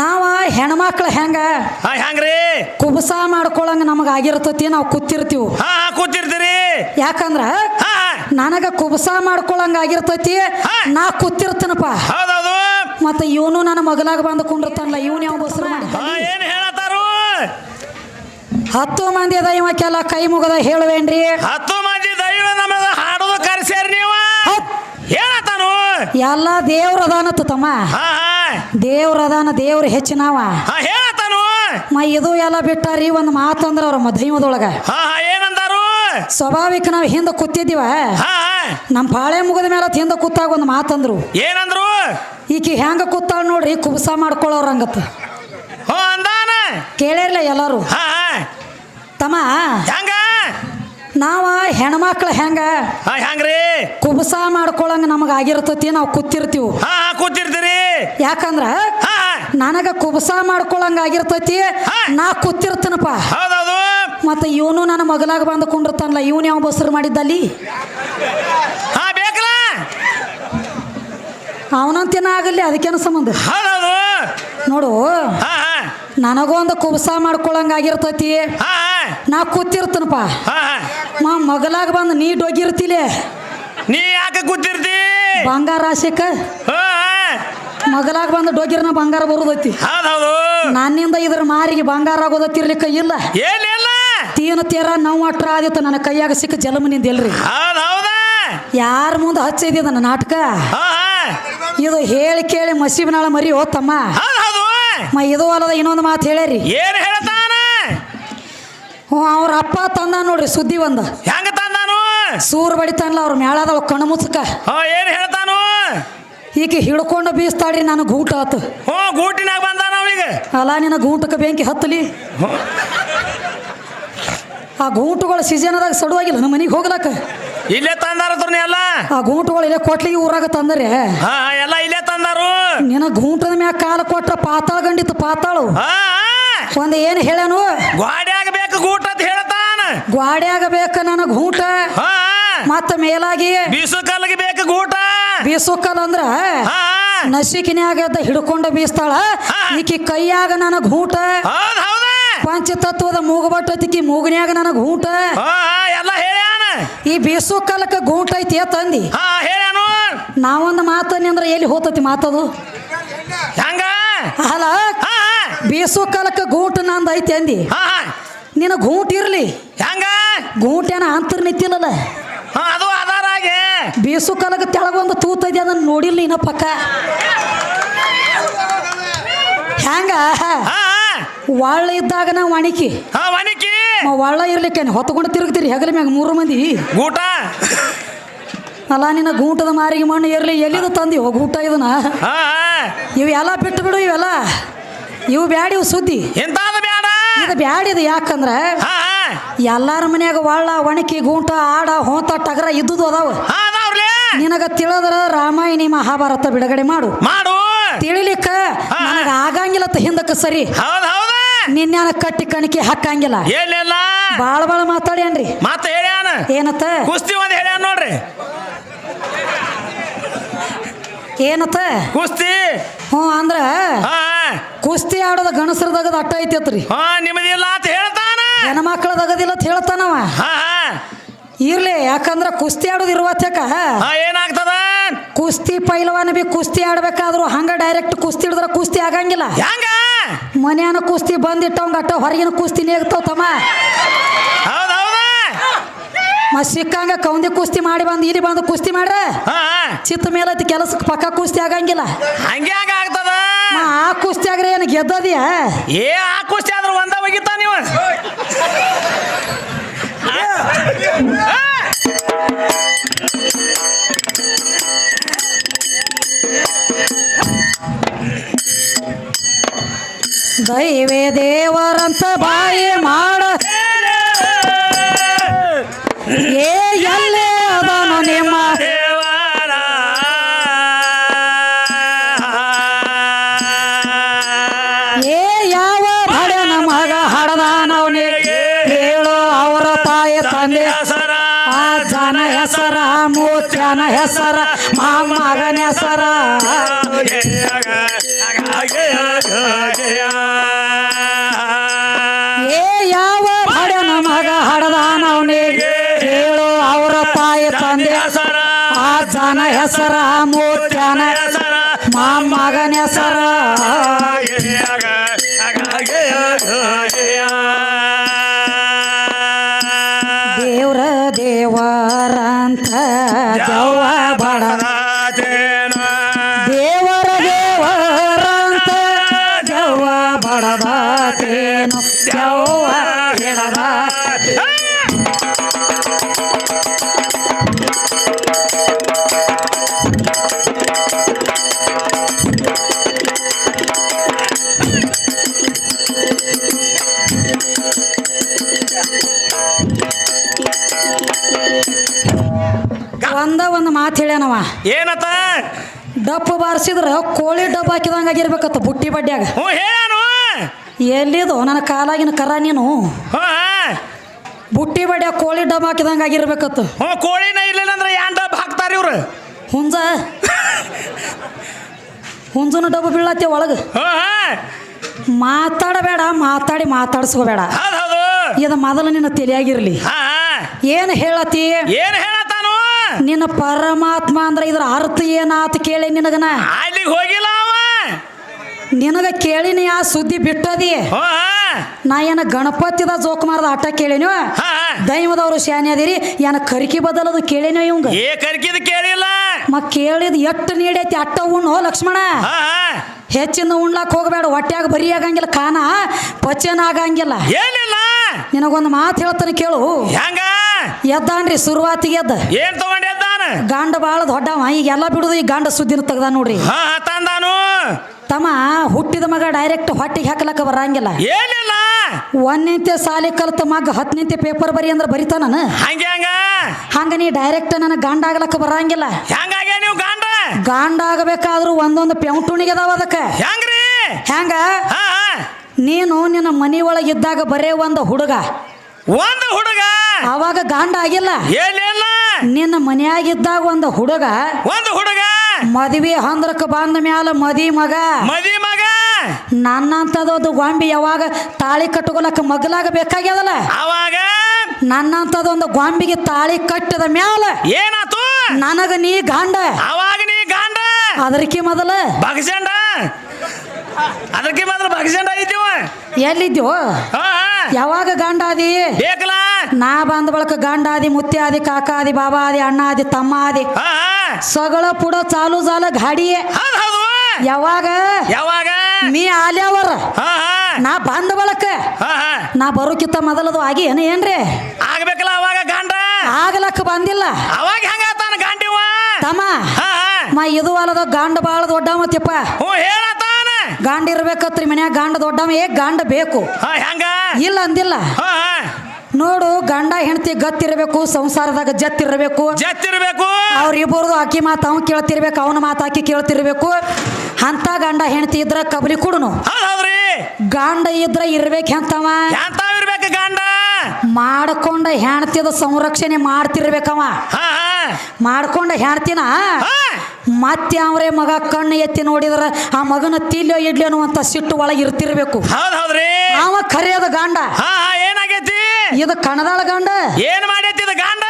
ನಾವ ಹೆಣ್ಮಕ್ಳು ಹೆಂಗ? ಹಾ ಹೆಂಗ್ರಿ? ಕುಬಸ ಮಾಡ್ಕೊಳಂಗ ನಮಗ ಆಗಿರ್ತತಿ ನಾವು ಕೂತಿರ್ತೀವಿ. ಹಾ ಹಾ ಕೂತಿರ್ತೀರಿ. ಯಾಕಂದ್ರ ಹಾ ನನಗ ಕುಬಸ ಮಾಡ್ಕೊಳಂಗ ಆಗಿರ್ತತಿ. ನಾ ಕೂತಿರ್ತೀನಪ್ಪ. ಹೌದೌದು. ಮತ್ತ ಇವನು ನನ್ನ ಮಗಲಾಗ ಬಂದು ಕುಂಡಿರ್ತಾನಲ್ಲ ಇವನ್ ಯಾವ ಬಸ್ರು ಹಾ ಏನ್ ಹೇಳತ್ತಾರು? ಹತ್ತು ಮಂದಿ ಅದ ಇವಕ್ಕೆಲ್ಲ ಕೈ ಮುಗದ ಹೇಳುವೇನ್ರಿ? ಹತ್ತು ಮಂದಿ ದೈವ ನಮಗ ಹಾಡೋದು ಕರೆಸ್ಯಾರ ನೀವು? ಹೇಳತಾನು ಹೇಳತ್ತಾನು? ಎಲ್ಲ ದೇವ್ರ ಅದಾನತ್ತ ತಮ್ಮ. ಹಾ ಹಾ. ದೇವ್ರ ಅದಾನ ದೇವ್ರ ಹೆಚ್ಚಿನವ. ಮ ಇದು ಎಲ್ಲ ಬಿಟ್ಟಾರಿ ಒಂದು ಅಂದ್ರೆ ಅವ್ರ ಮಧ್ಯಮದೊಳಗ. ಏನಂದಾರು? ಸ್ವಾಭಾವಿಕ ನಾವು ಹಿಂದೆ ಕೂತಿದ್ದೀವ. ನಮ್ ಪಾಳೆ ಮುಗಿದ ಮೇಲೆ ಹಿಂದ ಕೂತಾಗ ಒಂದು ಮಾತಂದ್ರು ಏನಂದ್ರು? ಈಕಿ ಹೆಂಗ ಕೂತಾಳ ನೋಡ್ರಿ ಕುಬಸ ಮಾಡ್ಕೊಳ್ಳೋರಂಗತ್ತ ಅಂದಾನ. ಕೇಳಿರ್ಲ ಎಲ್ಲಾರು. ತಮ್ಮ. ಹೆಂಗ? ನಾವ ಹೆಣ್ಮಕ್ಳು ಹೆಂಗ ಹಾ ಹೆಂಗ್ರಿ? ಕುಬಸ ಮಾಡ್ಕೊಳಂಗ ನಮಗ ಆಗಿರ್ತತಿ ನಾವು ಕೂತಿರ್ತೀವಿ. ಹಾ ಹಾ ಕೂತಿರ್ತೀರಿ. ಯಾಕಂದ್ರ ಹಾ ನನಗ ಕುಬಸ ಮಾಡ್ಕೊಳಂಗ ಆಗಿರ್ತತಿ. ನಾ ಕೂತಿರ್ತೇನಪ್ಪ. ಹೌದೌದು. ಮತ್ತ ಇವನು ನನ್ನ ಮಗಲಾಗ ಬಂದು ಕುಂಡಿರ್ತಾನಲ್ಲ ಇವನು ಯಾವ ಬಸರು ಮಾಡಿದ್ದಲ್ಲಿ? ಹಾ ಬೇಕಲ್ಲ ಅವನಂತಿನ ಆಗಲಿ ಅದಕ್ಕೇನು ಸಂಬಂಧ? ಹೌದೌದು. ನೋಡು ಹಾ ಹಾ. ನನಗೊಂದು ಕುಬಸ ಮಾಡ್ಕೊಳಂಗ ಆಗಿರ್ತೈತಿ ಹಾ. ನಾ ಕೂತಿರ್ತನಪ್ಪ. ಮಾ ಮಗಲಾಗ ಬಂದು ನೀ ಡೋಗಿರ್ತಿಲೆ. ನೀ ಯಾಕೆ ಕೂತಿರ್ತಿ? ಬಂಗಾರ ಆಸೆಕ ಮಗಲಾಗ ಬಂದು ಡೊಗಿರ್ನ ಬಂಗಾರ ಬರುದೈತಿ. ನನ್ನಿಂದ ಇದ್ರ ಮಾರಿಗೆ ಬಂಗಾರ ಆಗೋದತ್ತಿರ್ಲಿಕ್ಕ ಇಲ್ಲ. ತೀನ ತೀರ ನೋವು ಅಟ್ರ ಆದಿತ್ತು ನನ್ನ ಕೈಯಾಗ ಸಿಕ್ಕ ಜಲಮನಿಂದ ನಿಂದಿಲ್ರಿ ಯಾರ ಮುಂದೆ ಹಚ್ಚಿದ್ಯ ನನ್ನ ನಾಟಕ? ಇದು ಹೇಳಿ ಕೇಳಿ ಮಸೀಬ್ನಾಳ ಮರಿ ಹೋತಮ್ಮ. ಮ ಇದು ಅಲ್ಲದ ಇನ್ನೊಂದು ಮಾತು ಏನ್ ಹೇಳ್ತಾನ ಹ್ಞೂ ಅವ್ರ ಅಪ್ಪ ತಂದ ನೋಡ್ರಿ ಸುದ್ದಿ ಒಂದು. ಹೆಂಗ ತಂದಾನು? ಸೂರ್ ಬಡಿತಾನಲ್ಲ ಅವ್ರ ಮ್ಯಾಳದವ ಕಣ್ಣು ಮುಚ್ಚಕ ಹಾ ಏನ್ ಹೇಳ್ತಾನು? ಈಕೆ ಹಿಡ್ಕೊಂಡು ಬೀಸ್ತಾಡ್ರಿ ನಾನು ಗೂಟ ಆತು. ಹ್ಞೂ ಗೂಟಿನಾಗ ಬಂದಾನ ಅವನಿಗೆ ಅಲ್ಲ ನಿನ್ನ ಗೂಟಕ್ಕೆ ಬೆಂಕಿ ಹತ್ತಲಿ? ಆ ಗೂಟುಗಳು ಸೀಸನದಾಗ ಸಡುವಾಗಿಲ್ಲ ನಮ್ಮ ಮನೆಗೆ ಹೋಗ್ಲಕ್ಕ. ಇಲ್ಲೇ ತಂದಾರ ನೀ ಎಲ್ಲ? ಆ ಗೂಟುಗಳು ಇಲ್ಲೇ ಕೊಟ್ಲಿಗೆ ಊರಾಗ ತಂದರೆ. ಹಾ ಎಲ್ಲ ಇಲ್ಲೇ ತಂದಾರು? ನಿನ್ನ ಗೂಟದ ಮ್ಯಾಗ ಕಾಲ ಕೊಟ್ರ ಪಾತಾಳ ಗಂಡಿತ್ತು ಪಾತಾಳು. ಹಾ. ಒಂದು ಏನು ಹೇಳನು? ಗ್ವಾಡ್ಯಾಗ ಬೇಕು ಗೂಟ ಅಂತ ಹೇಳ್ತಾನ. ಗ್ವಾಡ್ಯಾಗ ಬೇಕ ನನಗೆ ಊಟ ಹಾ. ಮತ್ತ ಮೇಲಾಗಿ ಬೀಸುಕಲ್ಗೆ ಬೇಕು ಗೂಟ. ಬೀಸುಕಲ್ ಅಂದ್ರ ನಸಿಕಿನ್ಯಾಗ ಹಿಡ್ಕೊಂಡು ಬೀಸ್ತಾಳ. ಈಕಿ ಕೈಯಾಗ ನನಗೆ ಊಟ ಪಂಚತತ್ವದ ಮೂಗಬಟ್ಟೈತಿ ಮೂಗನ್ಯಾಗ ನನಗ್ ಊಟ ಎಲ್ಲ ಹೇಳ್ಯಾನ. ಈ ಬೀಸು ಕಾಲಕ್ಕ ಗೂಟ ಐತಿ ತಂದಿ ಹೇಳ್ಯಾನು. ನಾವೊಂದು ಮಾತನ್ನಿ ಅಂದ್ರೆ ಎಲ್ಲಿ ಹೋತತಿ ಮಾತದು? ಹೆಂಗ? ಅಲ್ಲ ಬೀಸು ಕಾಲಕ್ಕ ಗೂಟ ನಂದು ಐತೆ ಅಂದಿ. ಹಾ ಹಾ. ನಿನ್ನ ಗೂಟ ಇರ್ಲಿ. ಹೆಂಗ? ಗೂಟೇನ ಅಂತರ್ ನಿಂತಿಲ್ಲಲ್ಲ ಹಾ ಅದು ಆಧಾರಾಗೆ ಬೀಸು ಕಾಲಕ್ಕೆ ತೆಳಗೊಂದು ತೂತೈತಿ ಅದನ್ನ ನೋಡಿಲ್ಲ ಇನ್ನ ಪಕ್ಕ. ಹೆಂಗ? ಒಳ್ಳ ಇದ್ದಾಗ ನಾ ವಾಣಿಕಿ. ಹಾ ವನಿಕಿ ಒಳ್ಳ ಇರ್ಲಿಕ್ಕೆ ಹೊತ್ಕೊಂಡು ತಿರುಗ್ತೀರಿ ಹೆಗಲ ಮ್ಯಾಗ ಮೂರು ಮಂದಿ. ಗೂಟ? ಅಲ್ಲ ನಿನ್ನ ಗೂಟದ ಮಾರಿಗೆ ಮಣ್ಣು ಇರ್ಲಿ ಎಲ್ಲಿದು ತಂದಿ? ಹೋಗಿ ಊಟ ಇದನ್ನ. ಇವೆಲ್ಲ ಬಿಟ್ಟು ಬಿಡು ಇವೆಲ್ಲ. ಇವು ಬ್ಯಾಡ ಇವು ಸುದ್ದಿ. ಇಂತಾದ ಬ್ಯಾಡ? ಇದು ಬ್ಯಾಡ ಇದು ಯಾಕಂದ್ರ ಎಲ್ಲಾರ ಮನ್ಯಾಗ ಒಳ್ಳ ಒಣಕಿ ಗೂಂಟ ಆಡ ಹೋತ ಟಗರ ಇದ್ದುದು ಅದಾವ. ನಿನಗ ತಿಳಿದ್ರ ರಾಮಾಯಣಿ ಮಹಾಭಾರತ ಬಿಡುಗಡೆ ಮಾಡು. ಮಾಡು. ತಿಳಿಲಿಕ್ಕ ನನಗ ಆಗಂಗಿಲ್ಲ ಹಿಂದಕ್ಕೆ ಸರಿ. ನಿನ್ನ ಕಟ್ಟಿ ಕಣಕಿ ಹಾಕಂಗಿಲ್ಲ. ಬಾಳ ಬಾಳ ಮಾತಾಡ್ಯಾನ್ರಿ. ಮಾತು ಹೇಳ್ಯಾನ. ಏನತ್ತ? ಕುಸ್ತಿ ಒಂದ್ ಹೇಳ್ಯಾನ ನೋಡ್ರಿ. ಏನತ್ತ? ಕುಸ್ತಿ. ಹ್ಞೂ ಅಂದ್ರ ಕುಸ್ತಿ ಆಡೋದ ಗಣಸರದಾಗದ ಅಟ್ಟ ಐತೈತ್ರಿ. ಹಾ ನಿಮ್ಮದಿಲ್ಲ ಅಂತ ಹೇಳ್ತಾನ. ಹೆಣ್ಮಕ್ಳದಾಗದಿಲ್ಲ ಅಂತ ಹೇಳ್ತಾನವ. ಹಾ ಇರ್ಲಿ ಯಾಕಂದ್ರ ಕುಸ್ತಿ ಆಡೋದು ಇರುವತ್ಯಾಕ ಹಾ ಏನಾಗ್ತದ? ಕುಸ್ತಿ ಪೈಲವಾನ ಬಿ ಕುಸ್ತಿ ಆಡ್ಬೇಕಾದ್ರು ಹಂಗ ಡೈರೆಕ್ಟ್ ಕುಸ್ತಿ ಹಿಡಿದ್ರ ಕುಸ್ತಿ ಆಗಂಗಿಲ್ಲ. ಹೆಂಗ? ಮನ್ಯಾನ ಕುಸ್ತಿ ಬಂದಿಟ್ಟವಂಗ ಅಟ್ಟ ಹೊರಗಿನ ಕುಸ್ತಿ ನೇಗ್ತಾವ ತಮ್ಮ. ಹೌದ. ಮ ಸಿಕ್ಕಂಗ ಕೌಂದಿ ಕುಸ್ತಿ ಮಾಡಿ ಬಂದು ಇಲ್ಲಿ ಬಂದು ಕುಸ್ತಿ ಮಾಡ್ರ? ಚಿತ್ತ ಮೇಲೆ ಕೆಲಸಕ್ಕೆ ಪಕ್ಕ ಕುಸ್ತಿ ಆಗಂಗಿಲ್ಲ. ಹಂಗೆ ಹಂಗ ಆಗ್ತದ. ಆ ಕುಸ್ತಿ ಆಗ್ರೆ ಏನು ಗೆದ್ದದಿಯ? ಏ ಆ ಕುಸ್ತಿ ಆದ್ರೆ ಒಂದ ಒಗಿತ ನೀವು ದೈವೇ ದೇವರಂತ ಬಾಯಿ ಮಾಡ ಏ ನಿಮ್ಮ? ಏ, ಯಾವ ಹಡನ ಮಗ ಹಡದಾನವನಿಗೆ ಹೇಳು ಅವರ ಆ ಹೆಸರ ಮೂತ್ಯನ ಹೆಸರ ಮಗನ ಹೆಸರ. ಆ ಜನ ಹೆಸರ ಮಾ ಮಗನ ಹೆಸರ. ಒಂದ ಮಾತು ಹೇಳ್ಯಾನವ. ಏನತ್ತ ಡಪ್ಪು ಬಾರಿಸಿದ್ರ ಕೋಳಿ ಡಬ್ಬ ಹಾಕಿದಂಗ ಆಗಿರ್ಬೇಕತ್ತ ಬುಟ್ಟಿ ಬಡ್ಡ್ಯಾಗ ಹ್ಞೂ ಹೇಳಾನು ಎಲ್ಲಿದು? ನನ್ನ ಕಾಲಾಗಿನ ಕರ ನೀನು. ಹ್ಞೂ ಬುಟ್ಟಿ ಬಡ್ಡ್ಯಾಗ ಕೋಳಿ ಡಬ್ಬ ಹಾಕಿದಂಗ ಆಗಿರ್ಬೇಕತ್ತ. ಹ್ಞೂ ಕೋಳಿನ ಇರ್ಲಿಲ್ಲ ಅಂದ್ರೆ ಯಾನ್ ಡಬ್ ಹಾಕ್ತಾರ ಇವ್ರು? ಹುಂಜ. ಹುಂಜನ ಡಬ್ಬ ಬೀಳತ್ತೆ ಒಳಗೆ. ಹ್ಞೂ ಮಾತಾಡಬೇಡ ಮಾತಾಡಿ ಮಾತಾಡ್ಸ್ಕೋಬೇಡ. ಹೌದು ಇದು ಮೊದಲು ನಿನ್ನ ತಲೆಯಾಗಿರ್ಲಿ. ಹಾ ಏನು ಹೇಳತಿ ಏನು ಹೇಳತ್ತಾನು ನಿನ್ನ ಪರಮಾತ್ಮ ಅಂದ್ರೆ ಇದ್ರ ಅರ್ಥ ಏನಾತ ಕೇಳಿ ನಿನಗನ? ಅಲ್ಲಿಗೆ ಹೋಗಿಲ್ಲ ಅವ. ನಿನಗ ಕೇಳಿನಿ ಆ ಸುದ್ದಿ ಬಿಟ್ಟದಿ. ನಾ ಏನ ಗಣಪತಿದ ಜೋಕ್ ಮಾರದ ಆಟ ಕೇಳಿನೋ ದೈವದವರು ಶಾನೆ ಅದಿರಿ ಏನ ಕರಿಕಿ ಬದಲದು ಕೇಳಿನೋ ಇವಂಗ? ಏ ಕರ್ಕಿದ್ ಕೇಳಿಲ್ಲ. ಮ ಕೇಳಿದ ಎಟ್ಟು ನೀಡೈತಿ ಅಟ್ಟ ಉಣ್ಣು ಲಕ್ಷ್ಮಣ? ಹೆಚ್ಚಿನ ಉಣ್ಲಾಕ್ ಹೋಗಬೇಡ ಹೊಟ್ಯಾಗ ಬರಿ ಆಗಂಗಿಲ್ಲ ಕಾನ ಪಚನ ಆಗಂಗಿಲ್ಲ ಏನಿಲ್ಲ. ನಿನಗೊಂದು ಮಾತು ಹೇಳ್ತಾನೆ ಕೇಳು. ಹೆಂಗ? ಎದ್ದಾನ್ರಿ ಶುರುವಾತಿಗೆ ಎದ್ದ. ಏನ್ ತಗೊಂಡಿದ್ದಾನ ಗಂಡ ಬಾಳ ದೊಡ್ಡವ ಈಗ ಎಲ್ಲ ಬಿಡುದು ಈ ಗಂಡ ಸುದ್ದಿನ ತೆಗ್ದ ನೋಡ್ರಿ. ಹಾ ತಂದಾನು. ತಮ್ಮ ಹುಟ್ಟಿದ ಮಗ ಡೈರೆಕ್ಟ್ ಹೊಟ್ಟಿಗೆ ಹಾಕಲಕ್ಕ ಬರಂಗಿಲ್ಲ. ಏನಿಲ್ಲ. ಒಂದಿಂತೆ ಸಾಲಿ ಕಲ್ತ ಮಗ ಹತ್ತನಿಂತೆ ಪೇಪರ್ ಬರಿ ಅಂದ್ರೆ ಬರಿತಾನ ಹಂಗೆ ಹಂಗ? ಹಂಗ ನೀ ಡೈರೆಕ್ಟ್ ನನ್ನ ಗಂಡ ಆಗ್ಲಕ್ಕ ಬರಂಗಿಲ್ಲ. ಹೆಂಗಾಗೆ ನೀವು ಗಂಡ? ಗಂಡ ಆಗಬೇಕಾದ್ರೂ ಒಂದೊಂದು ಪೆಂಟುಣಿಗೆ ಅದಾವ ಅದಕ್ಕೆ. ಹೆಂಗ್ರಿ? ಹೆಂಗ? ನೀನು ನಿನ್ನ ಮನೆ ಒಳಗಿದ್ದಾಗ ಬರೇ ಒಂದು ಹುಡುಗ. ಒಂದು ಹುಡುಗ? ಅವಾಗ ಗಂಡ ಆಗಿಲ್ಲ. ಏನಿಲ್ಲ ನಿನ್ನ ಮನೆಯಾಗಿದ್ದಾಗ ಒಂದು ಹುಡುಗ. ಒಂದು ಹುಡುಗ? ಮದ್ವಿ ಹಂದ್ರಕ್ಕೆ ಬಂದ ಮ್ಯಾಲ ಮದಿ ಮಗ. ಮದಿ ಮಗ? ನನ್ನಂಥದೊಂದು ಗೊಂಬಿ ಯಾವಾಗ ತಾಳಿ ಕಟ್ಕೊಳಕ ಮಗಲಾಗ ಬೇಕಾಗ್ಯದಲ್ಲ ಅವಾಗ? ನನ್ನಂಥದೊಂದು ಗೊಂಬಿಗೆ ತಾಳಿ ಕಟ್ಟಿದ ಮ್ಯಾಲ ಏನಾತು? ನನಗ ನೀ ಗಂಡ. ಅವಾಗ ನೀ ಗಾಂಡ? ಅದಕ್ಕೆ ಮೊದಲ ಬಗಸಂಡ? ಅದಕ್ಕೆ ಮಾತ್ರ ಎಲ್ಲಿದ್ಯೋ ಹಾ ಹಾ. ಯಾವಾಗ ಗಂಡ ಆದಿ? ಬೇಕಲ್ಲ. ನಾ ಬಂದ ಬಳಕ ಗಂಡ ಆದಿ ಕಾಕಾದಿ ಆದಿ ಕಾಕ ಆದಿ ಬಾಬಾ ಆದಿ ಅಣ್ಣ ಆದಿ ತಮ್ಮ ಆದಿ. ಸಗಳ ಪುಡ ಚಾಲು ಜಾಲ ಗಾಡಿಯೇ. ಯಾವಾಗ? ಯಾವಾಗ? ನೀ ಆಲ್ಯಾವರ? ನಾ ಬಂದ ಬಳಕ. ನಾ ಬರೋಕಿತ್ತ ಮೊದಲದು ಆಗಿ ಏನ ಏನ್ರಿ? ಆಗ್ಬೇಕಲ್ಲ ಅವಾಗ ಗಂಡ? ಆಗ್ಲಕ್ಕ ಬಂದಿಲ್ಲ. ಅವಾಗ ಹೆಂಗ ಗಂಡಿವ ತಮ್ಮ. ಮಾ ಇದು ಅಲ್ಲದ ಗಂಡ ಬಾಳ ದೊಡ್ಡ ಮತ್ತಪ್ಪ. ಹ್ಞೂ ಹೇಳತಾನ ಗಂಡ ಇರ್ಬೇಕತ್ರಿ ಮನ್ಯಾಗ ಗಂಡ ದೊಡ್ಡವ ಏ ಗಂಡ ಬೇಕು. ಹೆಂಗ? ಇಲ್ಲ ಅಂದಿಲ್ಲ. ನೋಡು ಗಂಡ ಹೆಂಡತಿ ಗತ್ತಿರ್ಬೇಕು ಸಂಸಾರದಾಗ ಜತ್ತಿರ್ಬೇಕು. ಜತ್ತಿರ್ಬೇಕು. ಅವ್ರಿಬ್ಬರದು ಅಕ್ಕಿ ಮಾತು ಅವ್ನು ಕೇಳ್ತಿರ್ಬೇಕು ಅವನ ಮಾತು ಆಕಿ ಕೇಳ್ತಿರ್ಬೇಕು. ಅಂತ ಗಂಡ ಹೆಂಡತಿ ಇದ್ರ ಕಬಲಿ ಕುಡುನು. ಗಾಂಡ ಇದ್ರ ಇರ್ಬೇಕು ಎಂತಾವಿರ್ಬೇಕು ಗಂಡ? ಮಾಡ್ಕೊಂಡ ಹೆಣ್ತಿದ ಸಂರಕ್ಷಣೆ ಮಾಡ್ತಿರ್ಬೇಕವ. ಮಾಡ್ಕೊಂಡ ಹೆಣ್ತಿನ ಹಾ. ಮತ್ತೆ ಅವರೇ ಮಗ ಕಣ್ಣು ಎತ್ತಿ ನೋಡಿದ್ರೆ ಆ ಮಗನ ತಿಲ್ಲೋ ಇಡ್ಲೇನು ಅಂತ ಸಿಟ್ಟು ಒಳಗೆ ಇರ್ತಿರ್ಬೇಕು. ಅವ ಕರೆಯದ ಗಾಂಡ. ಏನಾಗೈತಿ? ಇದು ಕಣದಾಳ ಗಾಂಡ. ಏನ್ ಮಾಡೈತಿ ಇದು ಗಂಡ?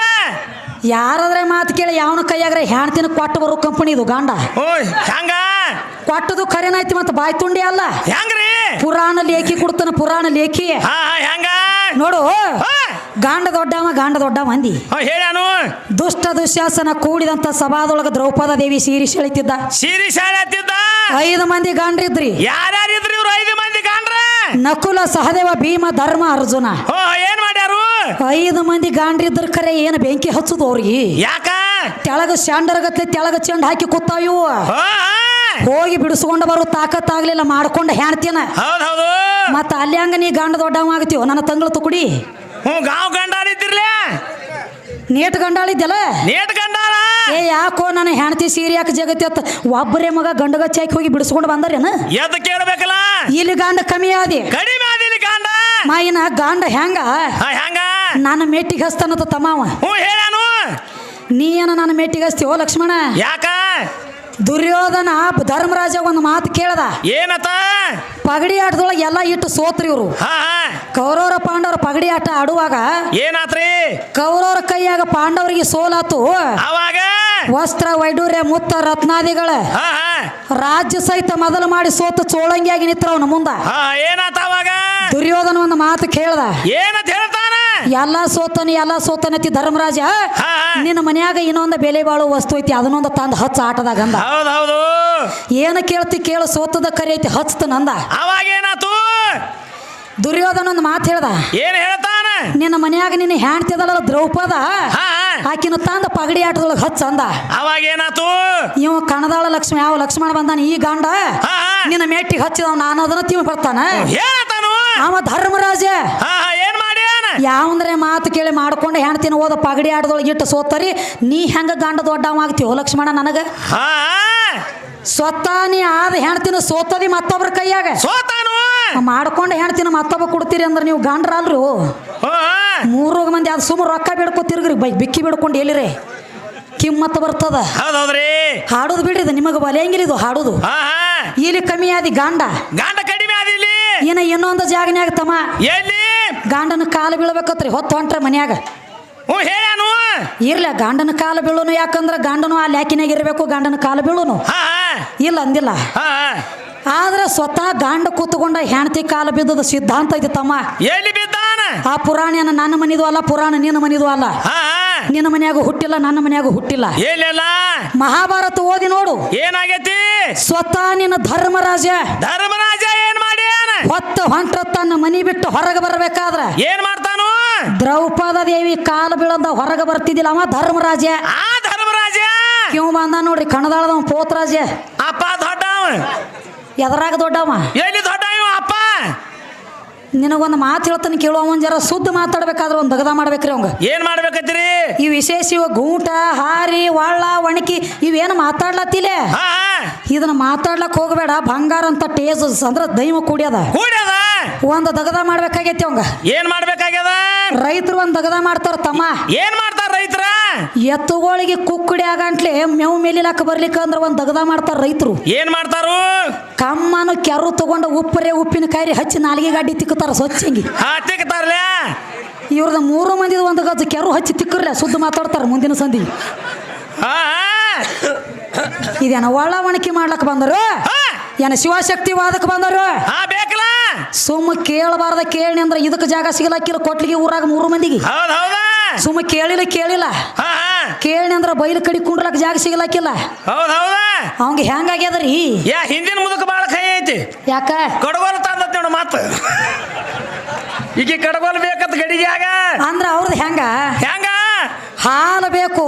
ಯಾರಾದ್ರೆ ಮಾತು ಕೇಳಿ ಯಾವನ ಕೈಯಾಗ್ರೆ ಹೆಣ್ತಿನ ಕೊಟ್ಟು ಬರೋ ಕಂಪನಿ ಇದು ಗಾಂಡ. ಹೆಂಗ ಕೊಟ್ಟದು ಕರೆನಾಯ್ತಿ ಮತ್ತೆ ಬಾಯ್ ತುಂಡಿ ಅಲ್ಲ. ಹೆಂಗ್ರಿ ಪುರಾಣ ಲೇಖಿ ಕೊಡ್ತಾನ ಪುರಾಣ ಲೇಖಿ. ನೋಡು. ಗಾಂಡ ದೊಡ್ಡವ ಗಾಂಡ ದೊಡ್ಡ ಮಂದಿ ಹಾ, ಹೇಳ್ಯಾನು ದುಷ್ಟ ದುಶ್ಯಾಸನ ಕೂಡಿದಂತ ಸಭಾದೊಳಗ ದ್ರೌಪದ ದೇವಿ ಸೀರಿ ಸೆಳಿತಿದ್ದ. ಸೀರಿ ಎಳಿತಿದ್ದ ಐದು ಮಂದಿ ಗಾಂಡ್ರಿದ್ರಿ. ಯಾರ್ಯಾರಿದ್ರಿ ಇವ್ರು ಐದು ಮಂದಿ ಗಾಂಡ್ರ? ನಕುಲ ಸಹದೇವ ಭೀಮ ಧರ್ಮ ಅರ್ಜುನ. ಏನ್ ಮಾಡ್ಯಾರು? ಐದು ಮಂದಿ ಗಾಂಡ್ರಿದ್ರ ಕರೆ ಏನು ಬೆಂಕಿ ಹಚ್ಚುದು ಅವ್ರಿಗೆ? ಯಾಕ? ತೆಳಗ ಶಾಂಡರಗತ್ಲೆ ತೆಳಗ ಚೆಂಡ್ ಹಾಕಿ ಕೂತಾವ ಇವು. ಹೋಗಿ ಬಿಡಿಸ್ಕೊಂಡು ಬರೋ ತಾಕತ್ತಾಗ್ಲಿಲ್ಲ ಮಾಡ್ಕೊಂಡು ಹೆಣ್ತೀನ ಮತ್ತೆ ಹೌದು. ಮತ್ತ ಅಲ್ಲಿ ಹಂಗ ನೀ ಗಂಡ ದೊಡ್ಡವ ಆಗ್ತೀವ ನನ್ನ ತಂಗಳು ತುಕುಡಿ. ಹ್ಞೂ ಗಾವ್ ಗಂಡ ನೀಟ್ ಗಂಡಾಳಿದ್ದಲ್ಲ ನೇಟ್ ಗಂಡಾಳ? ಏ ಯಾಕೋ ನನ್ನ ಹೆಂಡತಿ ಸೀರೆ ಯಾಕೆ ಜಗತ್ತಿ ಒಬ್ಬರೇ ಮಗ ಗಂಡಗಚ್ಚಿ ಹಾಕಿ ಹೋಗಿ ಬಿಡಿಸ್ಕೊಂಡು ಬಂದಾರೇನ? ಎದ್ದು ಕೇಳ್ಬೇಕಲ್ಲ? ಇಲ್ಲಿ ಗಂಡ ಕಮ್ಮಿ ಆದಿ. ಕಡಿಮೆ ಇಲ್ಲಿ ಗಂಡ. ಮಾಯಿನ ಗಂಡ ಹೆಂಗ? ಹೆಂಗ? ನನ್ನ ಮೆಟ್ಟಿಗೆ ಹಸ್ತಾನತ್ತ ತಮ್ಮ ಹ್ಞೂ ಹೇಳಾನು. ನೀ ಏನ ನನ್ನ ಮೆಟ್ಟಿಗೆ ಹಸ್ತೀವೋ ಲಕ್ಷ್ಮಣ? ಯಾಕ? ದುರ್ಯೋಧನ ಧರ್ಮರಾಜ ಒಂದು ಮಾತು ಕೇಳ್ದ. ಏನತ? ಪಗಡಿ ಆಟದೊಳಗೆ ಎಲ್ಲ ಇಟ್ಟು ಸೋತ್ರಿ ಇವರು. ಕೌರವರ ಪಾಂಡವರ ಪಗಡಿ ಆಟ ಆಡುವಾಗ ಏನಾತ್ರಿ? ಕೌರವರ ಕೈಯಾಗ ಪಾಂಡವರಿಗೆ ಸೋಲಾತು. ಅವಾಗ? ವಸ್ತ್ರ ವೈಡೂರ್ಯ ಮುತ್ತ ರತ್ನಾದಿಗಳ. ರಾಜ್ಯ ಸಹಿತ ಮೊದಲು ಮಾಡಿ ಸೋತು ಚೋಳಂಗಿಯಾಗಿ ನಿಂತ್ರವನ ಮುಂದ. ಹಾ ಏನಾತ ಅವಾಗ? ದುರ್ಯೋಧನ ಒಂದು ಮಾತು ಕೇಳ್ದ. ಏನಂತ ಎಲ್ಲ ಸೋತನ ಎಲ್ಲ ಸೋತನತಿ ಧರ್ಮರಾಜ. ನಿನ್ನ ಮನ್ಯಾಗ ಇನ್ನೊಂದು ಬೆಲೆ ಬಾಳೋ ವಸ್ತು ಐತಿ ಅದನ್ನೊಂದು ತಂದು ಹಚ್ಚ ಆಟದಾಗ ಅಂದ. ಹೌದು ಹೌದು. ಏನು ಕೇಳ್ತಿ ಕೇಳು ಸೋತದ ಕರಿ ಐತಿ ಹಚ್ತ ನಂದ. ದುರ್ಯೋಧನ ಒಂದು ಮಾತು ಹೇಳ್ದ. ಏನು ಹೇಳ್ತಾನ? ನಿನ್ನ ಮನ್ಯಾಗ ನಿನ್ನ ಹ್ಯಾಂಡ್ತಿದಲ್ಲ ದ್ರೌಪದ. ಆಕಿನ ತಂದ ಪಗಡಿ ಆಟದೊಳಗೆ ಹಚ್ಚ ಅಂದ. ಅವಾಗ ಏನಾತು ಇವ ಕಣದಾಳ ಲಕ್ಷ್ಮಣ ಯಾವ ಲಕ್ಷ್ಮಣ ಬಂದಾನ ಈ ಗಂಡ? ನಿನ್ನ ಮೆಟ್ಟಿಗೆ ಹಚ್ಚಿದವ ನಾನು ಅದನ್ನ ಬರ್ತಾನ. ಹೇಳ್ತಾನು ಅವ ಧರ್ಮರಾಜ. ಯಾವಂದ್ರೆ ಮಾತು ಕೇಳಿ ಮಾಡ್ಕೊಂಡು ಹೆಣ್ತಿನ ಹೋದ ಪಗಡಿ ಆಟದೊಳಗೆ ಇಟ್ಟು ಸೋತರಿ ನೀ ಹೆಂಗ ಗಂಡ ದೊಡ್ಡವ ಆಗ್ತೀವೋ ಲಕ್ಷ್ಮಣ ನನಗ? ಹಾ. ಸ್ವತಃ ನೀ ಆದ ಹೆಣ್ತಿನ ಸೋತದಿ ಮತ್ತೊಬ್ಬರ ಕೈಯಾಗ. ಸೋತಾನು. ಮಾಡ್ಕೊಂಡು ಹೆಣ್ತಿನ ಮತ್ತೊಬ್ಬ ಕೊಡ್ತೀರಿ ಅಂದ್ರೆ ನೀವು ಗಂಡ್ರಲ್ರು ಮೂರು ಮಂದಿ ಅದು ಸುಮ್ಮ ರೊಕ್ಕ ಬಿಡ್ಕೊ ತಿರ್ಗ್ರಿ ಬೈ ಬಿಕ್ಕಿ ಬಿಡ್ಕೊಂಡು ಎಲ್ಲಿರಿ? ಕಿಮ್ಮತ್ತ ಬರ್ತದ. ಹಾಡುದು ಬಿಡ್ರಿ ಇದು ನಿಮಗೆ ಬಲೆಯಂಗಿಲ್ಲ ಇದು ಹಾಡೋದು. ಇಲ್ಲಿ ಕಮ್ಮಿ ಆದಿ ಗಂಡ. ಗಂಡ ಕಡಿಮೆ ಆದಿಲ್ಲಿ ಇನ್ನ ಇನ್ನೊಂದು ಜಾಗನ್ಯಾಗ ತಮ್ಮ ಎಲ್ಲಿ? ಗಂಡನ ಕಾಲು ಬೀಳ್ಬೇಕತ್ರಿ ಹೊತ್ತು ಹೊಂಟ್ರೆ ಮನ್ಯಾಗ. ಹ್ಞೂ ಹೇಳಾನು ಇರ್ಲ ಗಂಡನ ಕಾಲು ಬೀಳುನು ಯಾಕಂದ್ರೆ ಗಾಂಡನು ಆ ಲ್ಯಾಕಿನಾಗ ಇರಬೇಕು ಗಾಂಡನ ಕಾಲು ಬೀಳುನು. ಇಲ್ಲ ಅಂದಿಲ್ಲ. ಆದ್ರೆ ಸ್ವತಃ ಗಾಂಡ ಕೂತ್ಕೊಂಡ ಹೆಂಡತಿ ಕಾಲ ಬಿದ್ದದ ಸಿದ್ಧಾಂತ ಐತಿ ತಮ್ಮ. ಎಲ್ಲಿ ಬಿದ್ದಾನ? ಆ ಪುರಾಣ ನನ್ನ ಮನಿದು ಅಲ್ಲ ಪುರಾಣ ನಿನ್ನ ಮನಿದು ಅಲ್ಲ. ನಿನ್ನ ಮನ್ಯಾಗ ಹುಟ್ಟಿಲ್ಲ ನನ್ನ ಮನ್ಯಾಗ ಹುಟ್ಟಿಲ್ಲ. ಏನಿಲ್ಲ ಮಹಾಭಾರತ ಓದಿ ನೋಡು. ಏನಾಗೈತಿ? ಸ್ವತಃ ನಿನ್ನ ಧರ್ಮರಾಜ ಧರ್ಮರಾಜ ಹೊತ್ತ ಹೊಂಟ ತನ್ನ ಮನಿ ಬಿಟ್ಟು ಹೊರಗೆ ಬರಬೇಕಾದ್ರೆ ಏನ್ ಮಾಡ್ತಾನು? ದ್ರೌಪದ ದೇವಿ ಕಾಲು ಬೀಳದ ಹೊರಗೆ ಬರ್ತಿದ್ದಿಲ್ಲ ಅವ ಧರ್ಮರಾಜ ಆ ಧರ್ಮರಾಜ ಕ್ಯೂ ಬಂದ ನೋಡ್ರಿ ಕಣದಾಳದ ಪೋತ್ರಾಜ ಅಪ್ಪ ದೊಡ್ಡವ. ಎದರಾಗ ದೊಡ್ಡವ? ಎಲ್ಲಿ ದೊಡ್ಡ ನಿನಗೊಂದು ಮಾತು ಹೇಳ್ತಾನೆ ಕೇಳು ಅವನ್ ಜರ ಶುದ್ಧ ಮಾತಾಡ್ಬೇಕಾದ್ರೆ ಒಂದು ದಗದ ಮಾಡ್ಬೇಕ್ರಿ ಅವಂಗ. ಏನ್ ಮಾಡ್ಬೇಕತ್ತೀರಿ? ಈ ವಿಶೇಷ ಇವ ಗೂಟ ಹಾರಿ ವಾಳ ಒಣಕಿ ಇವೇನು ಮಾತಾಡ್ಲತ್ತಿಲೆ? ಇದನ್ನ ಮಾತಾಡ್ಲಕ್ ಹೋಗಬೇಡ ಬಂಗಾರ ಅಂತ ಟೇಸ್ ಅಂದ್ರ ದೈವ ಕುಡಿಯದ ಕೂಡ್ಯದ? ಒಂದು ದಗದ ಮಾಡ್ಬೇಕಾಗೈತಿ ಅವಂಗ. ಏನ್ ಮಾಡ್ಬೇಕಾಗ್ಯದ? ರೈತರು ಒಂದು ದಗದ ಮಾಡ್ತಾರ ತಮ್ಮ. ಏನ್ ಮಾಡ್ತಾರ ರೈತರ? ಎತ್ತುಗಳಿಗೆ ಕುಕ್ಕುಡಿ ಆಗಂಟ್ಲೆ ಮೇವು ಮೇಲಿಲಾಕ ಬರ್ಲಿಕ್ಕ ಅಂದ್ರೆ ಒಂದು ದಗದ ಮಾಡ್ತಾರ ರೈತರು. ಏನ್ ಮಾಡ್ತಾರು? ಕಮ್ಮನು ಕೆರು ತಗೊಂಡು ಉಪ್ಪರೆ ಕಾಯಿ ಹಚ್ಚಿ ನಾಲಿಗೆ ಗಾಡಿ ತಿಕ್ಕುತ್ತಾರ ಸ್ವಚ್ಛಂಗಿ ಹಾ ಇವ್ರದ ಮೂರು ಮಂದಿ ಒಂದು ಗಜ್ಜ ಕೆರು ಹಚ್ಚಿ ತಿಕ್ಕರ್ಲೆ ಸುದ್ದ ಮಾತಾಡ್ತಾರ ಮುಂದಿನ ಸಂಧಿ ಇದೇನ ಒಳ್ಳ ಒಣಕಿ ಮಾಡ್ಲಕ್ ಬಂದರು? ಏನ ಶಿವಶಕ್ತಿ ವಾದಕ್ಕೆ ಬಂದರು ಸುಮ್ಮ ಕೇಳಬಾರ್ದ ಕೇಳಿ ಅಂದ್ರೆ ಇದಕ್ಕೆ ಜಾಗ ಸಿಗಲಕ್ಕಿಲ್ಲ ಕೊಟ್ಲಿಗೆ ಊರಾಗ ಮೂರು ಮಂದಿಗೆ. ಹೌದ್ ಹೌದಾ. ಸುಮ್ಮ ಕೇಳಿಲ್ಲ ಕೇಳಿಲ್ಲ. ಕೇಳಿ ಅಂದ್ರೆ ಬೈಲು ಕಡಿ ಕುಂಡ್ರಕ್ ಜಾಗ ಸಿಗಲಕ್ಕಿಲ್ಲ. ಹೌದ್ ಹೌದಾ. ಅವಂಗ ಹೆಂಗಾಗ್ಯದ್ರಿ ಯಾ ಹಿಂದಿನ ಮುದಕ ಬಾಳ ಕೈ ಐತಿ. ಯಾಕ? ಕಡಗೋಲ್ ತಂದ ನೋಡು ಮಾತು. ಈಗ ಕಡಗೋಲ್ ಬೇಕಂತ ಗಡಿಗ್ಯಾಗ ಅಂದ್ರ ಅವ್ರದ್ ಹೆಂಗ? ಹೆಂಗ? ಹಾಲು ಬೇಕು.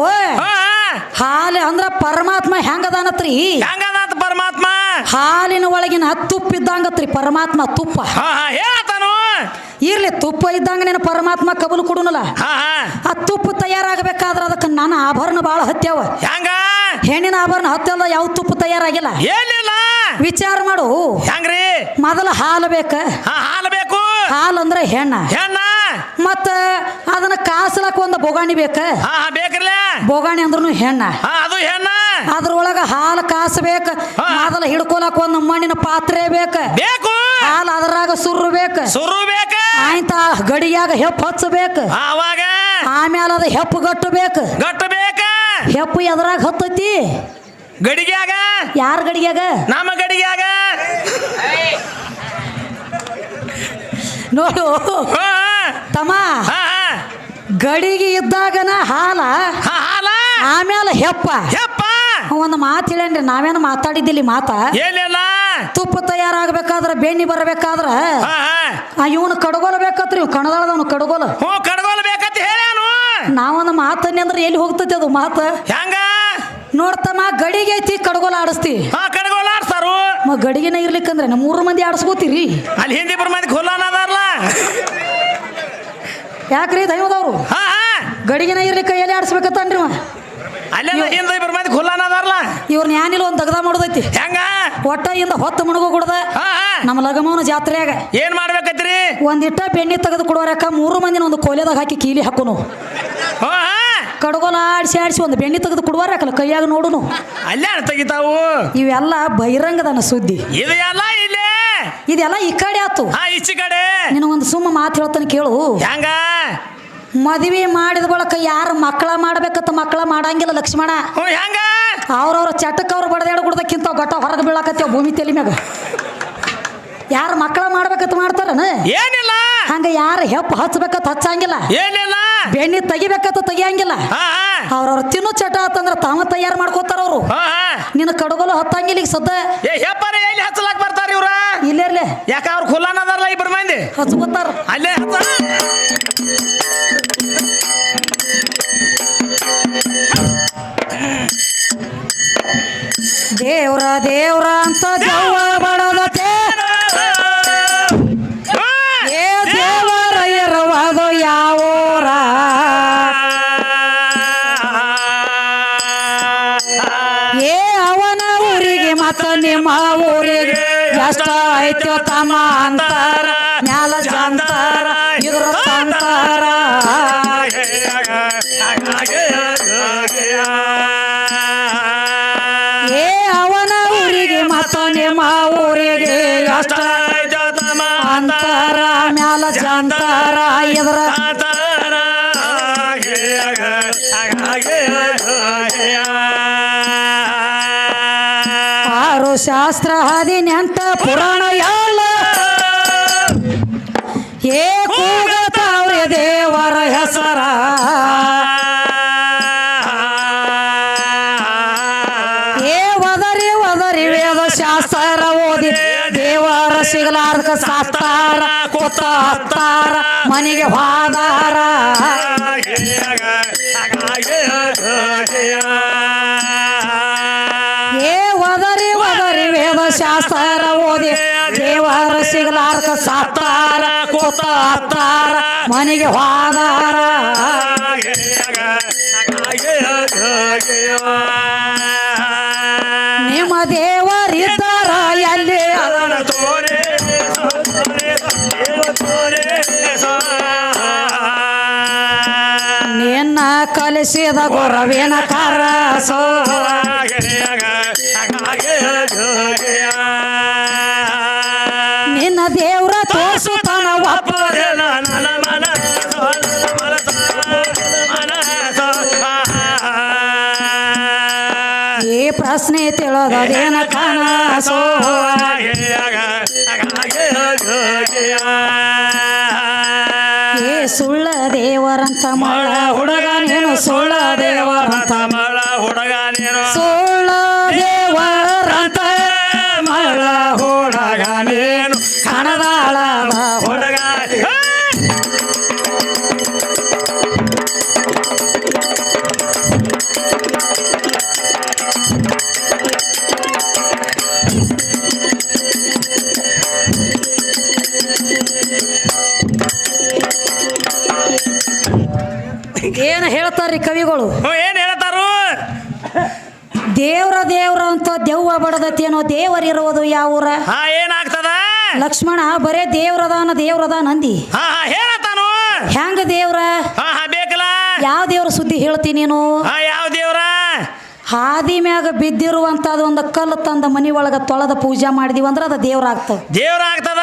ಹಾಲು ಅಂದ್ರ ಪರಮಾತ್ಮ ಹೆಂಗದಾನತ್ರಿ? ಹೆಂಗದಾತ ಪರಮಾತ್ಮ? ಹಾಲಿನ ಒಳಗಿನ ತುಪ್ಪ ಇದ್ದಂಗತ್ರಿ ಪರಮಾತ್ಮ ತುಪ್ಪ. ಹೇಳ್ತಾನು ಇರ್ಲಿ ತುಪ್ಪ ಇದ್ದಂಗ ನೀನು ಪರಮಾತ್ಮ ಕಬಲು ಕೊಡುನಲ್ಲ? ಆ ತುಪ್ಪ ತಯಾರಾಗಬೇಕಾದ್ರೆ ಅದಕ್ಕೆ ನನ್ನ ಆಭರಣ ಭಾಳ ಹತ್ಯಾವ. ಹೆಂಗ? ಹೆಣ್ಣಿನ ಆಭರಣ ಹತ್ಯಲ್ಲ ಯಾವ ತುಪ್ಪ ತಯಾರಾಗಿಲ್ಲ? ಏನಿಲ್ಲ. ವಿಚಾರ ಮಾಡು. ಹೆಂಗ್ರಿ? ಮೊದಲ ಹಾಲು ಬೇಕ? ಹಾಲು ಬೇಕು. ಹಾಲು ಅಂದ್ರೆ ಹೆಣ್ಣ. ಹೆಣ್ಣ. ಮತ್ತ ಅದನ್ನ ಕಾಸಲಕ್ಕ ಒಂದು ಬೋಗಾಣಿ ಬೇಕ? ಬೇಕ್ರಲ್ಲ ಬೊಗಾಣಿ ಅಂದ್ರೂ ಹೆಣ್ಣ. ಅದು ಹೆಣ್ಣ. ಅದ್ರೊಳಗ ಹಾಲು ಕಾಸಬೇಕ ಅದನ್ನ ಹಿಡ್ಕೊಳಕ್ ಒಂದು ಮಣ್ಣಿನ ಪಾತ್ರೆ ಬೇಕ. ಬೇಕು. ಹಾಲು ಅದ್ರಾಗ ಸುರ್ರು ಬೇಕ. ಸುರ್ರು ಬೇಕ. ಆಯ್ತ ಗಡಿಯಾಗ ಹೆಪ್ಪ ಹಚ್ಚಬೇಕ. ಅವಾಗ. ಆಮೇಲೆ ಅದ ಹೆಪ್ಪು ಗಟ್ಟು ಬೇಕ. ಗಟ್ಟು ಬೇಕ. ಹೆಪ್ಪು ಎದ್ರಾಗ ಹತ್ತೈತಿ. ಗಡಿಗ್ಯಾಗ. ಯಾರ ಗಡಿಗ್ಯಾಗ? ನಮ್ಮ ಗಡಿಗ್ಯಾಗ. ನೋಡು. ತಮ್ಮ ಗಡಿಗೆ ಇದ್ದಾಗನ ಹಾಲ ಹಾಲ. ಆಮೇಲೆ ಹೆಪ್ಪ. ಯಪ್ಪ ಒಂದು ಮಾತು ಹೇಳೇನ್ರಿ? ನಾವೇನು ಮಾತಾಡಿದ್ದಿಲ್ಲಿ ಮಾತ? ಏನಿಲ್ಲ. ತುಪ್ಪ ತಯಾರಾಗಬೇಕಾದ್ರ ಬೆಣ್ಣಿ ಬರಬೇಕಾದ್ರ ಇವನು ಕಡಗೋಲ ಬೇಕತ್ರಿ ಇವ್ ಕಣದಾಳದವನು ಕಡಗೋಲ. ಹ್ಞೂ ಕಡ್ಗೋಲ್ ಬೇಕಂತ ಹೇಳ್ಯಾನು ನಾವೊಂದು ಮಾತನ್ನೇ ಅಂದ್ರೆ ಎಲ್ಲಿ ಹೋಗ್ತೈತಿ ಅದು ಮಾತು? ಹೆಂಗ? ನೋಡ್ತಮ್ಮ ಗಡಿಗೆ ಐತಿ ಕಡಗೋಲ ಆಡಿಸ್ತಿ. ಹಾ ಕಡಗೋಲ ಮ ಗಡಿಗೆನ ಇರ್ಲಿಕ್ಕಂದ್ರೆ ನಮ್ಮ ಮೂರು ಮಂದಿ ಆಡಿಸ್ಕೋತೀರಿ. ಅಲ್ಲಿ ಹಿಂದಿ ಮಂದಿ ಅದಾರಲ್ಲ ಯಾಕ್ರಿ ದೈವದವ್ರು? ಹಾ ಹಾ. ಗಡಿಗೆನ ಇರ್ಲಿಕ್ಕ ಎಲ್ಲಿ ಆಡಿಸ್ಬೇಕತ್ತನ್ರಿ ಇವ ಹಿಂದಿ ಇಬ್ಬರು ಮಂದಿ ಖುಲ್ಲಾನ ಅದಾರಲ್ಲ ಇವ್ರನ್ನ ಏನಿಲ್ಲ ಒಂದು ತಗದ ಮಾಡೋದೈತಿ. ಹೆಂಗ? ಒಟ್ಟ ಇಂದ ಹೊತ್ತು ಮುಣಗು ಕುಡ್ದ. ನಮ್ಮ ಲಗಮವನ ಜಾತ್ರೆಯಾಗ. ಏನ್ ಮಾಡ್ಬೇಕತ್ರಿ ಒಂದಿಟ್ಟ ಬೆಣ್ಣೆ ತೆಗೆದು ಕೊಡೋರಕ್ಕ ಮೂರು ಮಂದಿನ ಒಂದು ಕೋಲೆದಾಗ ಹಾಕಿ ಕೀಲಿ ಹಾಕೋನು. ಕಡಗೋಲ ಆಡಿಸಿ ಆಡಿಸಿ ಒಂದು ಬೆಣ್ಣೆ ತೆಗೆದು ಕೊಡುವಾರಕಲ್ಲ ಕೈಯಾಗ ನೋಡುನು. ಅಲ್ಲೇ ತೆಗಿತಾವು ಇವೆಲ್ಲ ಬಹಿರಂಗದನ ಸುದ್ದಿ. ಇದೆಲ್ಲ ಇಲ್ಲೇ? ಇದೆಲ್ಲ ಈ ಕಡೆ ಆತು. ಆ ಈಚೆ ಕಡೆ. ನಿನ್ನ ಒಂದು ಸುಮ್ಮ ಮಾತು ಹೇಳ್ತಾನೆ ಕೇಳು. ಹೆಂಗ? ಮದುವೆ ಮಾಡಿದ ಬಳಕ ಯಾರು ಮಕ್ಕಳ ಮಾಡ್ಬೇಕಂತ ಮಕ್ಕಳ ಮಾಡಂಗಿಲ್ಲ ಲಕ್ಷ್ಮಣ. ಅವ್ರವ್ರ ಚಟಕ್ಕೆ ಅವ್ರು ಬಡದಾಡ ಕುಡ್ದಕ್ಕಿಂತ ಗಟ್ಟ ಹೊರಗೆ ಬೀಳಕತ್ತೇವ ಭೂಮಿ ತೆಲಿ ಮ್ಯಾಗ. ಯಾರು ಮಕ್ಕಳ ಮಾಡ್ಬೇಕಂತ ಮಾಡ್ತಾರನ? ಏನಿಲ್ಲ. ಹಂಗ ಯಾರು ಹೆಪ್ಪ ಹಚ್ಬೇಕತ್ತ ಹಚ್ಚಂಗಿಲ್ಲ. ಏನಿಲ್ಲ. ಬೆಣ್ಣೆ ತೆಗಿಬೇಕತ್ತ ತೆಗಿಯಂಗಿಲ್ಲ. ಅವ್ರವ್ರ ತಿನ್ನು ಚಟ ಆತಂದ್ರೆ ತಾವ ತಯಾರು ಮಾಡ್ಕೋತಾರ ಅವರು. ನಿನ್ನ ಕಡಗೋಲು ಹತ್ತಂಗಿಲ್ಲ ಈಗ ಸದ್ದ. ಎಲ್ಲಿ ಹಚ್ಚಲಾಕ್ ಬರ್ತಾರ ಇವ್ರ? ಇಲ್ಲೇರ್ಲೆ. ಯಾಕ ಅವ್ರು ಖುಲ್ಲಾನ ಅದಾರಲ್ಲ ಇಬ್ರು ಮಂದಿ? ಹಚ್ಕೋತಾರ ಅಲ್ಲೇ ದೇವ್ರ ದೇವ್ರ ಅಂತ ದೆವ್ವ ಬಡದತೆ ಏ ದೇವರ ಎರವಾದು ಯಾವೂರ ಏ ಅವನ ಊರಿಗೆ ಮತ್ತ ನಿಮ್ಮ ಊರಿಗೆ ಎಷ್ಟ ಐತೋ ತಮ್ಮ ಅಂತಾರ ಮ್ಯಾಲ ಜಂತಾರ ಇದ್ರ ತಂತಾರ ಮ್ಯಾಲ ಎದ್ರ? ಆರು ಶಾಸ್ತ್ರ ಹದಿನೆಂಟ ಪುರಾಣ ಎಲ್ಲ ಸಿಗಲಾರ್ದ ಸಾಸ್ತಾರ ಕೊತ್ತ ಹತ್ತಾರ ಮನೆಗೆ ಹಾದಾರ ಏ ಒದರಿ ಒದರಿ ವೇದ ಶಾಸ್ತ್ರ ಓದಿ ದೇವರ ಸಿಗಲಾರ್ದ ಸಾಸ್ತಾರ ಕೊತ್ತ ಹತ್ತಾರ ಮನೆಗೆ ಹೋದಾರ ಕಲಿಸಿದ ಗೊರವೇನ ಕರಸೋ ನಿನ್ನ ದೇವ್ರ ತೋರ್ಸುತ್ತಾನ ಒಪ್ಪ ಈ ಪ್ರಶ್ನೆ ಕನಸೋ ಏ ಸುಳ್ಳ ದೇವರಂತ ಮಾಡ ಹುಡುಗ ನೀನು ಸುಳ್ಳ ದೇವರಂತ ಕವಿಗಳು. ಏನ್ ಹೇಳ್ತಾರು? ದೇವ್ರ ದೇವ್ರ ಅಂತ ದೆವ್ವ ಬಡದತ್ತೇನೋ ದೇವರಿರುವುದು ಯಾವೂರ? ಹಾ ಏನಾಗ್ತದ? ಲಕ್ಷ್ಮಣ ಬರೇ ದೇವ್ರದಾನ ದೇವ್ರದಾನ ಅಂದಿ. ಹಾ ಹಾ ಹೇಳತಾನು ಹೆಂಗ ದೇವ್ರ? ಹಾ ಹಾ ಬೇಕಲ್ಲ? ಯಾವ ದೇವ್ರ ಸುದ್ದಿ ಹೇಳ್ತೀನಿ ನೀನು? ಹಾ ಯಾವ ದೇವ್ರ? ಹಾದಿ ಮ್ಯಾಗ ಬಿದ್ದಿರುವಂತದ ಒಂದು ಕಲ್ಲು ತಂದ ಮನಿ ಒಳಗ ತೊಳೆದ ಪೂಜೆ ಮಾಡಿದೀವಿ ಅಂದ್ರೆ ಅದು ದೇವ್ರ ಆಗ್ತದ. ದೇವ್ರ ಆಗ್ತದ?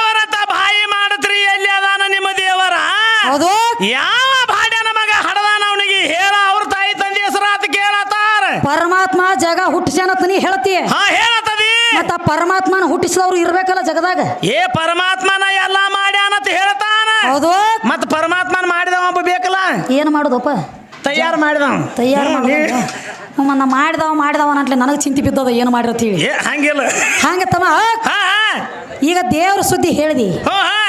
ಹೌದು? ಯಾವ ಭಾಡ್ಯನ ಮಗ ಹಡದಾನ ಅವನಿಗೆ? ಹೇಳ ಅವ್ರ ತಾಯಿ ತಂದೆ ಹೆಸರಾತ ಕೇಳತ್ತಾರ. ಪರಮಾತ್ಮ ಜಗ ಹುಟ್ಟಿಸ್ಯಾನತ್ ನೀ ಹೇಳ್ತಿ. ಹಾ ಹೇಳತದಿ ಮತ್ತ ಪರಮಾತ್ಮನ ಹುಟ್ಟಿಸಿದವ್ರು ಇರ್ಬೇಕಲ್ಲ ಜಗದಾಗ? ಏ ಪರಮಾತ್ಮನ ಎಲ್ಲ ಮಾಡ್ಯಾನಂತ ಹೇಳ್ತಾನ. ಹೌದು? ಮತ್ತ ಪರಮಾತ್ಮನ ಮಾಡಿದವ ಒಬ್ಬ ಬೇಕಲ್ಲ? ಏನು ಮಾಡುದಪ್ಪ? ತಯಾರು ಮಾಡಿದವ. ತಯಾರು ನಾ ಮಾಡಿದವ ಮಾಡಿದವ ಅಂತ ನನಗೆ ಚಿಂತೆ ಬಿದ್ದದ ಏನು ಮಾಡಿರತ್ತೀವಿ ಏ ಹಂಗಿಲ್ಲ. ಹಂಗ ತಮ್ಮ ಈಗ ದೇವ್ರ ಸುದ್ದಿ ಹೇಳಿದಿ. ಹೋ ಹಾ.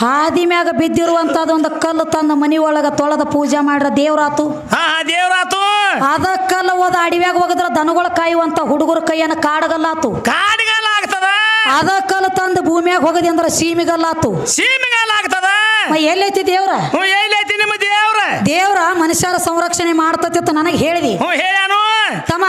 ಹಾದಿ ಮ್ಯಾಗ ಬಿದ್ದಿರುವಂತದ ಒಂದು ಕಲ್ಲು ತಂದ ಮನಿ ಒಳಗ ತೊಳೆದ ಪೂಜೆ ಮಾಡ್ರ ದೇವ್ರಾತು. ಹಾ ದೇವ್ರಾತು. ಅದ ಕಲ್ಲು ಹೋದ ಅಡಿವ್ಯಾಗ ಹೋಗದ್ರ ದನಗಳ ಕಾಯುವಂತ ಹುಡುಗರ ಕೈಯನ್ನ ಕಾಡಗಲ್ಲಾತು. ಕಾಡಗಲ್ಲಾಗ್ತದ. ಆಗ್ತದ ಅದ ಕಲ್ಲು ತಂದು ಭೂಮಿಯಾಗ ಹೋಗದಿ ಅಂದ್ರ ಸೀಮಿಗಲ್ಲಾತು. ಸೀಮಿಗಲ್ಲಾಗ್ತದ. ಆಗ್ತದ ಎಲ್ಲೈತಿ ದೇವ್ರ? ಎಲ್ಲೈತಿ ನಿಮ್ಮ ದೇವ್ರ? ದೇವ್ರ ಮನುಷ್ಯರ ಸಂರಕ್ಷಣೆ ಮಾಡ್ತತಿತ್ತು ನನಗೆ ಹೇಳಿದಿ. ಹೇಳ್ಯಾನು. ತಮ್ಮ